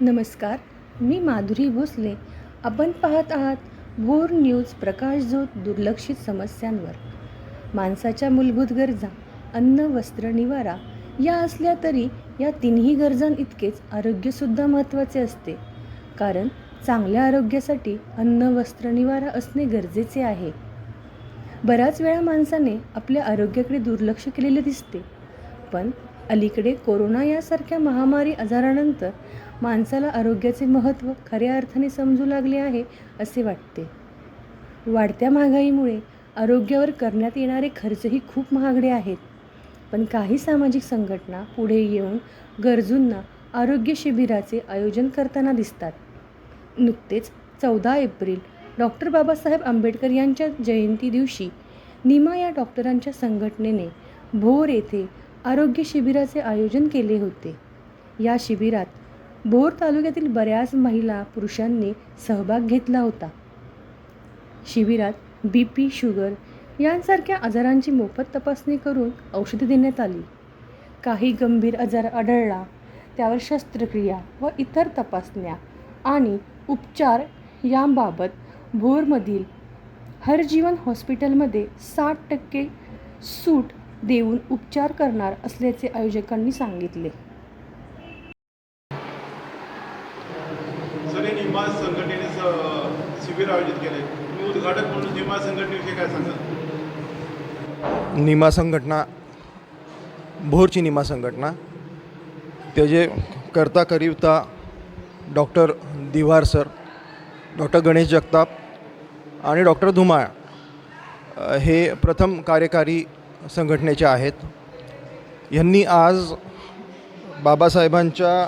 नमस्कार मी माधुरी भोसले. आपण पाहत आहात भोर न्यूज प्रकाशझोत दुर्लक्षित समस्यांवर. माणसाच्या मूलभूत गरजा अन्न वस्त्र निवारा या असल्या तरी या तिन्ही गरजांइतकेच आरोग्यसुद्धा महत्त्वाचे असते. कारण चांगल्या आरोग्यासाठी अन्न वस्त्र निवारा असणे गरजेचे आहे. बऱ्याच वेळा माणसाने आपल्या आरोग्याकडे दुर्लक्ष केलेले दिसते. पण अलीकडे कोरोना यासारख्या महामारी आजारानंतर माणसाला आरोग्याचे महत्त्व खऱ्या अर्थाने समजू लागले आहे असे वाटते. वाढत्या महागाईमुळे आरोग्यावर करण्यात येणारे खर्चही खूप महागडे आहेत. पण काही सामाजिक संघटना पुढे येऊन गरजूंना आरोग्य शिबिराचे आयोजन करताना दिसतात. नुकतेच चौदा एप्रिल डॉक्टर बाबासाहेब आंबेडकर यांच्या जयंती दिवशी निमा या डॉक्टरांच्या संघटनेने भोर येथे आरोग्य शिबिराचे आयोजन केले होते. या शिबिरात भोर तालुक्यातील बऱ्याच महिला पुरुषांनी सहभाग घेतला होता. शिबिरात बी पी शुगर यांसारख्या आजारांची मोफत तपासणी करून औषधे देण्यात आली. काही गंभीर आजार आढळला त्यावर शस्त्रक्रिया व इतर तपासण्या आणि उपचार यांबाबत भोरमधील हरजीवन हॉस्पिटलमध्ये साठ टक्के सूट देऊन उपचार करणार असल्याचे आयोजकांनी सांगितले. शिबिर आयोजित केले उद्घाटक म्हणून निमा संघटनेविषयी काय सांगाल निमा संघटना भोरची निमा संघटना त्याचे करता करिता doctor Diwar sir doctor Ganesh Jagtap आणि डॉक्टर धुमाळ हे प्रथम कार्यकारी संघटनेच्या आहेत. यांनी आज बाबासाहेबांच्या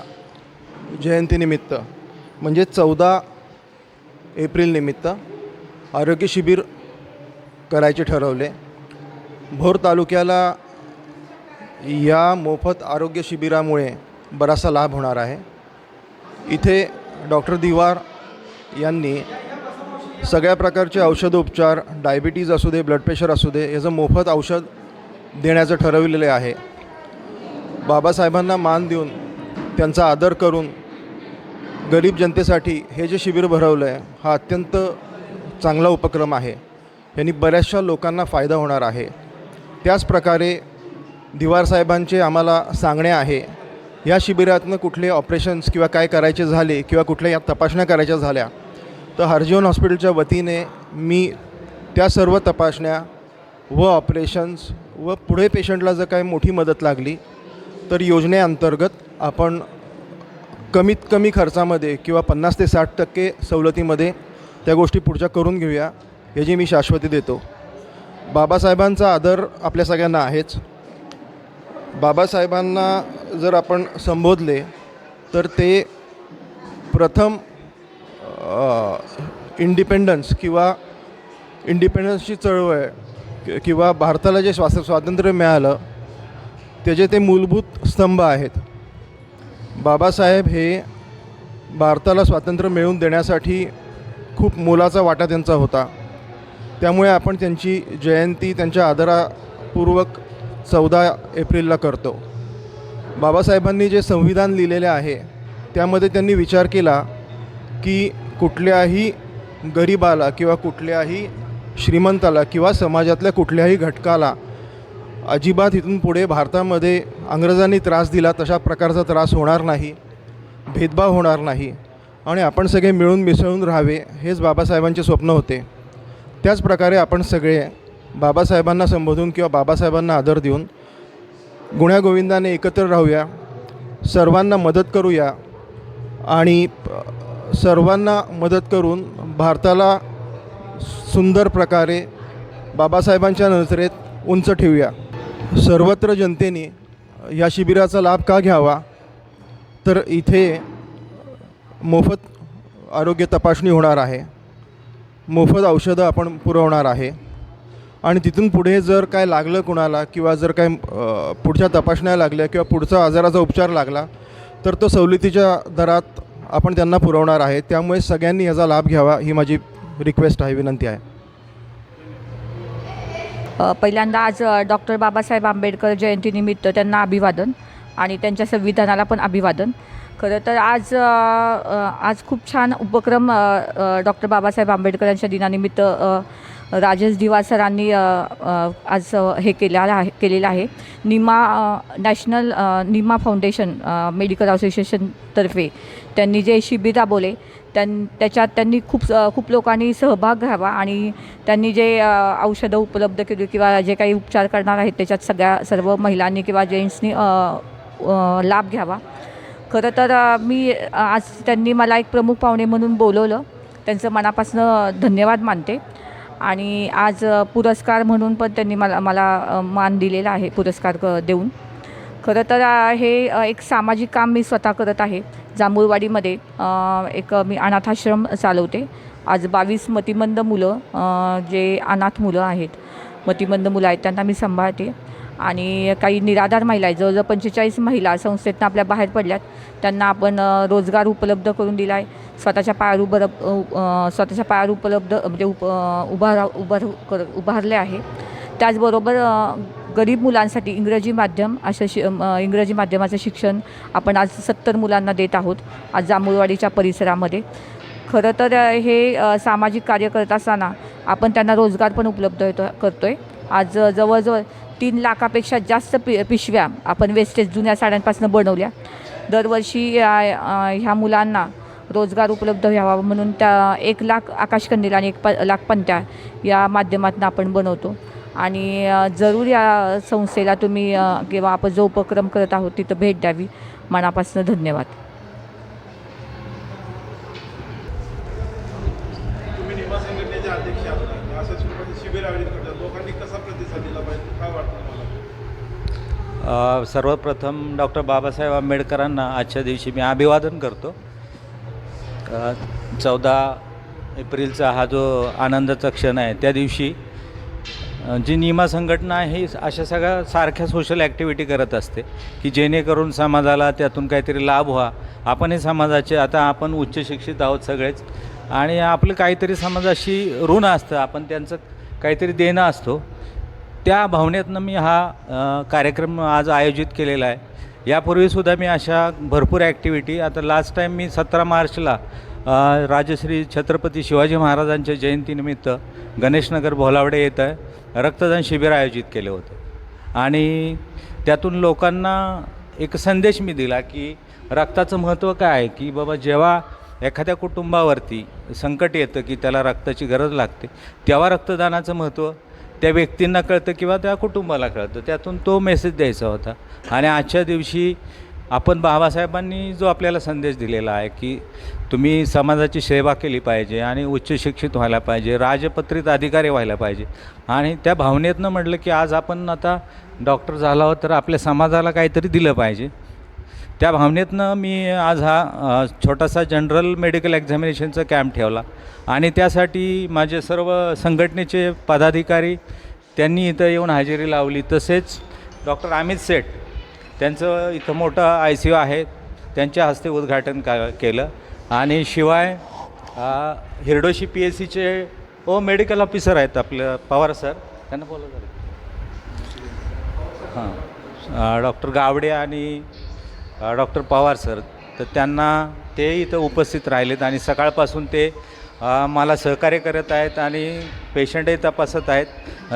जयंतीनिमित्त म्हणजे चौदा एप्रिलनिमित्त आरोग्य शिबिर करायचे ठरवले. भोर तालुक्याला या मोफत आरोग्य शिबिरामुळे बराचसा लाभ होणार आहे. इथे डॉक्टर दिवार यांनी सगळ्या प्रकारचे औषधोपचार डायबिटीज असू दे ब्लड प्रेशर असू दे याचं मोफत औषध देण्याचं ठरविलेले आहे. बाबासाहेबांना मान देऊन त्यांचा आदर करून गरीब जनतेसाठी हे जे शिबिर भरवलं आहे हा अत्यंत चांगला उपक्रम आहे. यांनी बऱ्याचशा लोकांना फायदा होणार आहे. त्याचप्रकारे दिवार साहेबांचे आम्हाला सांगणे आहे या शिबिरातनं कुठले ऑपरेशन्स किंवा काय करायचे झाले किंवा कुठल्या या तपासण्या करायच्या झाल्या तर हरजीवन हॉस्पिटलच्या वतीने मी त्या सर्व तपासण्या व ऑपरेशन्स व पुढे पेशंटला जर काही मोठी मदत लागली तर योजनेअंतर्गत आपण कमीत कमी खर्चामध्ये किंवा पन्नास ते साठ टक्के सवलतीमध्ये त्या गोष्टी पुढच्या करून घेऊया याची मी शाश्वती देतो. बाबासाहेबांचा आदर आपल्या सगळ्यांना आहेच. बाबासाहेबांना जर आपण संबोधले तर ते प्रथम इंडिपेंडन्स किंवा इंडिपेंडन्सची चळवळ किंवा भारताला जे स्वास स्वातंत्र्य मिळालं त्याचे ते मूलभूत स्तंभ आहेत. बाबासाहेब हे भारताला स्वातंत्र्य मिळवून देण्यासाठी खूप मोलाचा वाटा त्यांचा होता. त्यामुळे आपण त्यांची जयंती त्यांच्या आदरापूर्वक चौदा एप्रिलला करतो. बाबासाहेबांनी जे संविधान लिहिलेले आहे त्यामध्ये त्यांनी विचार केला की कुठल्याही गरिबाला किंवा कुठल्याही श्रीमंताला किंवा समाजातल्या कुठल्याही घटकाला अजिबात इथून पुढे भारतामध्ये इंग्रजांनी त्रास दिला तशा प्रकारचा त्रास होणार नाही भेदभाव होणार नाही आणि आपण सगळे मिळून मिसळून राहावे हेच बाबासाहेबांचे स्वप्न होते. त्याचप्रकारे आपण सगळे बाबासाहेबांना संबोधून किंवा बाबासाहेबांना आदर देऊन गुण्यागोविंदाने एकत्र राहूया सर्वांना मदत करूया आणि सर्वांना मदत करून भारताला सुंदर प्रकारे बाबासाहेबांच्या नजरेत उंच ठेवूया. सर्वत्र जनतेने या शिबिराचा लाभ का घ्यावा? तर इथे मोफत आरोग्य तपासणी होणार आहे. मोफत औषधं आपण पुरवणार आहे. आणि तिथून पुढे जर काय लागलं कुणाला किंवा जर काय पुढच्या तपासण्या लागल्या किंवा पुढचा आजाराचा उपचार लागला तर तो सवलतीच्या दरात आपण त्यांना पुरवणार आहे. त्यामुळे सगळ्यांनी याचा लाभ घ्यावा ही माझी रिक्वेस्ट आहे विनंती आहे. पहिल्यांदा आज डॉक्टर बाबासाहेब आंबेडकर जयंतीनिमित्त त्यांना अभिवादन आणि त्यांच्या संविधानाला पण अभिवादन. खरं तर आज आज खूप छान उपक्रम डॉक्टर बाबासाहेब आंबेडकर यांच्या दिनानिमित्त राजेश दिवा सरांनी आज हे केलं आहे केलेलं आहे. Nima national Nima foundation medical असोसिएशनतर्फे त्यांनी जे शिबिर राबवले त्यां त्याच्यात त्यांनी खूप खूप लोकांनी सहभाग घ्यावा आणि त्यांनी जे औषधं उपलब्ध केली किंवा जे काही उपचार करणार आहेत त्याच्यात सगळ्या सर्व महिलांनी किंवा जेंट्सनी लाभ घ्यावा. खरं तर मी आज त्यांनी मला एक प्रमुख पाहुणे म्हणून बोलवलं. त्यांचं मनापासून धन्यवाद मानते. आणि आज पुरस्कार म्हणून पण त्यांनी मला मला मान दिलेला आहे पुरस्कार क देऊन. खरं तर हे एक सामाजिक काम मी स्वतः करत आहे. जांभूळवाडीमध्ये एक मी अनाथाश्रम चालवते. आज बावीस मतिमंद मुलं जे अनाथ मुलं आहेत. मतिमंद मुलं आहेत त्यांना मी सांभाळते. आणि काही निराधार महिला आहेत जवळजवळ पंचेचाळीस महिला संस्थेतनं आपल्या बाहेर पडल्यात. त्यांना आपण रोजगार उपलब्ध करून दिला आहे स्वतःच्या पायावर उभं स्वतःच्या पायावर उपलब्ध म्हणजे उप उभार उभार कर उभारले आहे. त्याचबरोबर गरीब मुलांसाठी इंग्रजी माध्यम असं शि इंग्रजी माध्यमाचं शिक्षण आपण आज सत्तर मुलांना देत आहोत आज जांभूळवाडीच्या परिसरामध्ये. खरं तर हे सामाजिक कार्य करत असताना आपण त्यांना रोजगार पण उपलब्ध येतो करतो आहे आज जवळजवळ तीन लाखापेक्षा जास्त पि पिशव्या आपण वेस्टेज जुन्या साड्यांपासून बनवल्या. दरवर्षी ह्या मुलांना रोजगार उपलब्ध व्हावा म्हणून त्या एक लाख आकाशकंदील आणि एक प लाख पंत्या या माध्यमातून आपण बनवतो. आणि जरूर या संस्थेला तुम्ही किंवा आपण जो उपक्रम करत आहोत तिथं भेट द्यावी. मनापासून धन्यवाद. सर्वप्रथम डॉक्टर बाबासाहेब आंबेडकरांना आजच्या दिवशी मी अभिवादन करतो. चौदा एप्रिलचा हा जो आनंदाचा क्षण आहे त्या दिवशी जी निमा संघटना आहे ही अशा सगळ्या सारख्या सोशल ॲक्टिव्हिटी करत असते की जेणेकरून समाजाला त्यातून काहीतरी लाभ व्हा. आपणही समाजाचे आता आपण उच्च शिक्षित आहोत सगळेच आणि आपलं काहीतरी समाजाशी ऋण असतं आपण त्यांचं काहीतरी देणं असतो. त्या भावनेतनं मी हा कार्यक्रम आज आयोजित केलेला आहे. यापूर्वीसुद्धा मी अशा भरपूर ॲक्टिव्हिटी आता लास्ट टाईम मी सतरा मार्चला राजश्री छत्रपती शिवाजी महाराजांच्या जयंतीनिमित्त गणेशनगर भोलावडे येत आहे. रक्तदान शिबिर आयोजित केले होतं. आणि त्यातून लोकांना एक संदेश मी दिला की रक्ताचं महत्त्व काय आहे? की बाबा जेव्हा एखाद्या कुटुंबावरती संकट येतं की त्याला रक्ताची गरज लागते तेव्हा रक्तदानाचं महत्त्व त्या व्यक्तींना कळतं किंवा त्या कुटुंबाला कळतं. त्यातून तो मेसेज द्यायचा होता. आणि आजच्या दिवशी आपण बाबासाहेबांनी जो आपल्याला संदेश दिलेला आहे की तुम्ही समाजाची सेवा केली पाहिजे आणि उच्च शिक्षित व्हायला पाहिजे राजपत्रित अधिकारी व्हायला पाहिजे. आणि त्या भावनेतनं म्हटलं की आज आपण आता डॉक्टर झाला आहोत तर आपल्या समाजाला काहीतरी दिलं पाहिजे. त्या भावनेतनं मी आज हा छोटासा जनरल मेडिकल एक्झामिनेशनचा कॅम्प ठेवला. आणि त्यासाठी माझे सर्व संघटनेचे पदाधिकारी त्यांनी इथं येऊन हजेरी लावली. तसेच डॉक्टर अमित सेठ त्यांचं इथं मोठं आय सी यू आहे. त्यांच्या हस्ते उद्घाटन का केलं. आणि शिवाय हिरडोशी पी एस सीचे ओ मेडिकल ऑफिसर आहेत आपलं पवार सर. त्यांना बोलवलं हां. डॉक्टर गावडे आणि डॉक्टर पवार सर. तर त्यांना ते इथं उपस्थित राहिलेत आणि सकाळपासून ते मला सहकार्य करत आहेत आणि पेशंटही तपासत आहेत.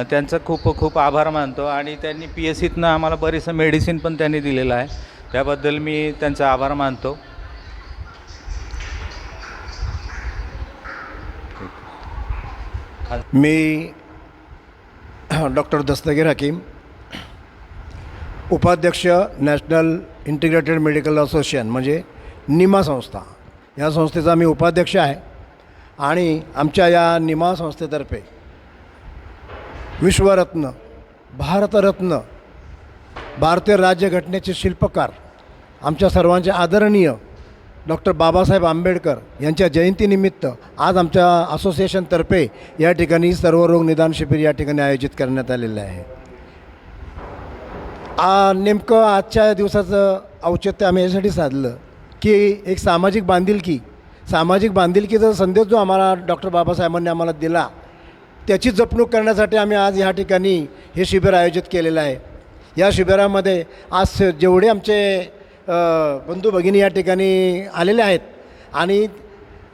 त्यांचं खूप खूप आभार मानतो आणि त्यांनी पी एस सीतनं आम्हाला बरेचसं मेडिसिन पण त्यांनी दिलेलं आहे. त्याबद्दल मी त्यांचा आभार मानतो. मी डॉक्टर दस्तगीर हकीम उपाध्यक्ष नॅशनल इंटिग्रेटेड मेडिकल असोसिएशन म्हणजे निमा संस्था. या संस्थेचा मी उपाध्यक्ष आहे. आणि आमच्या या निमा संस्थेतर्फे विश्वरत्न भारतरत्न भारतीय राज्यघटनेचे शिल्पकार आमच्या सर्वांचे आदरणीय डॉक्टर बाबासाहेब आंबेडकर यांच्या जयंतीनिमित्त आज आमच्या असोसिएशनतर्फे या ठिकाणी सर्वरोग निदान शिबिर या ठिकाणी आयोजित करण्यात आलेलं आहे. आ नेमकं आजच्या दिवसाचं औचित्य आम्ही यासाठी साधलं की एक सामाजिक बांधिलकी सामाजिक बांधिलकीचा संदेश जो आम्हाला डॉक्टर बाबासाहेबांनी आम्हाला दिला त्याची जपणूक करण्यासाठी आम्ही आज ह्या ठिकाणी हे शिबिर आयोजित केलेलं आहे. या शिबिरामध्ये आज जेवढे आमचे बंधू भगिनी या ठिकाणी आलेले आहेत आणि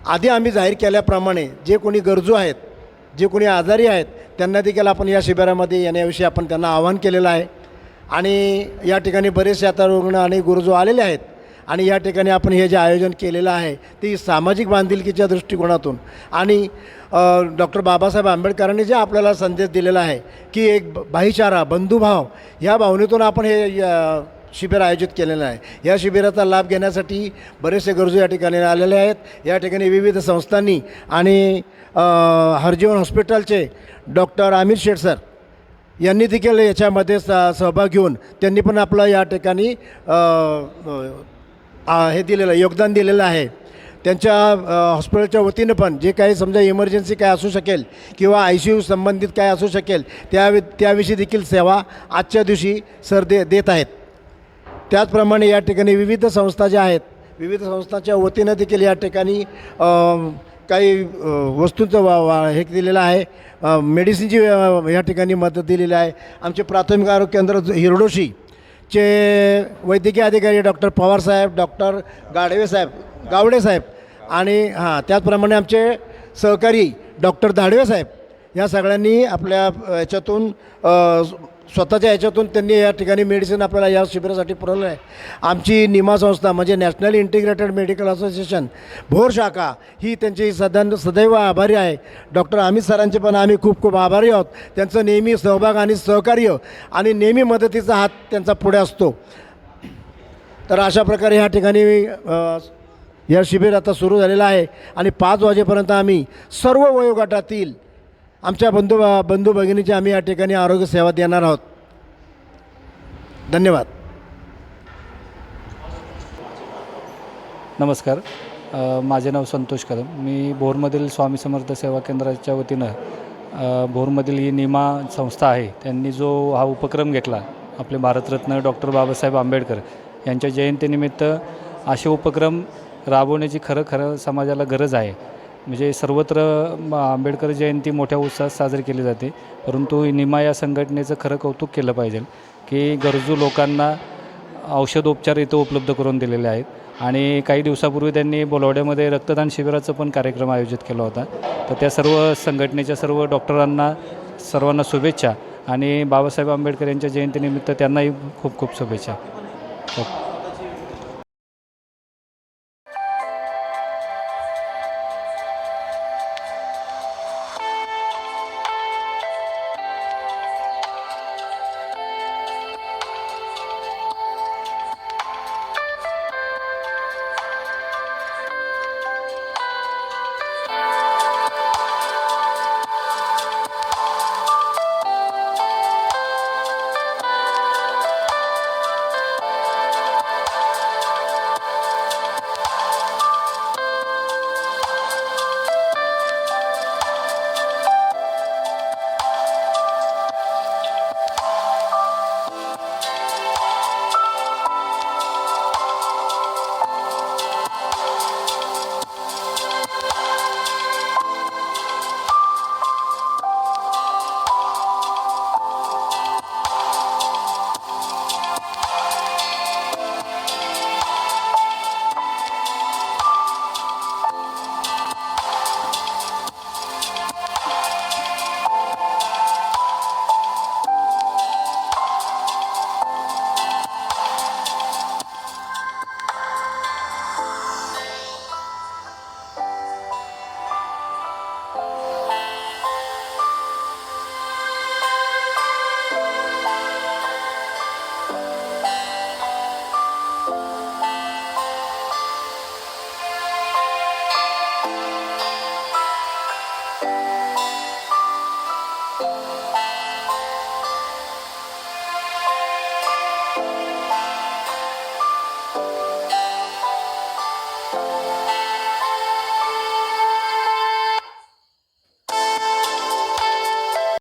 आधी आम्ही जाहीर केल्याप्रमाणे जे कोणी गरजू आहेत जे कोणी आजारी आहेत त्यांना देखील आपण या शिबिरामध्ये येण्याविषयी आपण त्यांना आवाहन केलेलं आहे. आणि या ठिकाणी बरेचसे आता रुग्ण आणि गुरुजू आलेले आहेत. आणि या ठिकाणी आपण हे जे आयोजन केलेलं आहे ती सामाजिक बांधिलकीच्या दृष्टिकोनातून. आणि डॉक्टर बाबासाहेब आंबेडकरांनी जे आपल्याला संदेश दिलेला आहे की एक भाईचारा बंधुभाव या भावनेतून आपण हे शिबिर आयोजित केलेलं आहे. या शिबिराचा लाभ घेण्यासाठी बरेचसे गरजू या ठिकाणी आलेले आहेत. या ठिकाणी विविध संस्थांनी आणि हरजीवन हॉस्पिटलचे डॉक्टर अमित शेठ सर यांनी देखील याच्यामध्ये स सहभाग घेऊन त्यांनी पण आपलं या ठिकाणी हे दिलेलं योगदान दिलेलं आहे. त्यांच्या हॉस्पिटलच्या वतीनं पण जे काही समजा इमर्जन्सी काय असू शकेल किंवा आय सी यू संबंधित काय असू शकेल त्या त्याविषयी देखील सेवा आजच्या दिवशी सर दे देत आहेत. त्याचप्रमाणे या ठिकाणी विविध संस्था ज्या आहेत विविध संस्थांच्या वतीनं देखील या ठिकाणी काही वस्तूंचं वा वा हे दिलेलं आहे. मेडिसिनची या ठिकाणी मदत दिलेली आहे. आमचे प्राथमिक आरोग्य केंद्र हिरडोशी चे वैद्यकीय अधिकारी डॉक्टर पवारसाहेब डॉक्टर गाडवे साहेब गावडे साहेब आणि हां त्याचप्रमाणे आमचे सहकारी डॉक्टर धाडवे साहेब या सगळ्यांनी आपल्या याच्यातून स्वतःच्या याच्यातून त्यांनी या ठिकाणी मेडिसिन आपल्याला या शिबिरासाठी पुरवलं आहे. आमची निमा संस्था म्हणजे national integrated medical association Bhor शाखा ही त्यांची सदा सदैव आभारी आहे. डॉक्टर अमित सरांचे पण आम्ही खूप खूप आभारी आहोत. त्यांचं नेहमी सहभाग आणि सहकार्य आणि नेहमी मदतीचा हात त्यांचा पुढे असतो. तर अशा प्रकारे ह्या ठिकाणी या शिबिर आता सुरू झालेलं आहे आणि पाच वाजेपर्यंत आम्ही सर्व वयोगटातील आमच्या बंधू बंधू भगिनीची आम्ही या ठिकाणी आरोग्य सेवा देणार आहोत. धन्यवाद. नमस्कार. अ, माझे नाव संतोष कदम. मी भोरमधील स्वामी समर्थ सेवा केंद्राच्या वतीनं अ, भोरमधील ही निमा संस्था आहे त्यांनी जो हा उपक्रम घेतला आपले भारतरत्न डॉक्टर बाबासाहेब आंबेडकर यांच्या जयंतीनिमित्त असे उपक्रम राबवण्याची खरं खरं समाजाला गरज आहे. म्हणजे सर्वत्र आंबेडकर जयंती मोठ्या उत्साहात साजरी केली जाते. परंतु निमा या संघटनेचं खरं कौतुक केलं पाहिजे की गरजू लोकांना औषधोपचार इथं उपलब्ध करून दिलेले आहेत. आणि काही दिवसापूर्वी त्यांनी बोलवड्यामध्ये रक्तदान शिबिराचा पण कार्यक्रम आयोजित केला होता. तर त्या सर्व संघटनेच्या सर्व डॉक्टरांना सर्वांना शुभेच्छा. आणि बाबासाहेब आंबेडकर यांच्या जयंतीनिमित्त त्यांनाही खूप खूप शुभेच्छा. ओके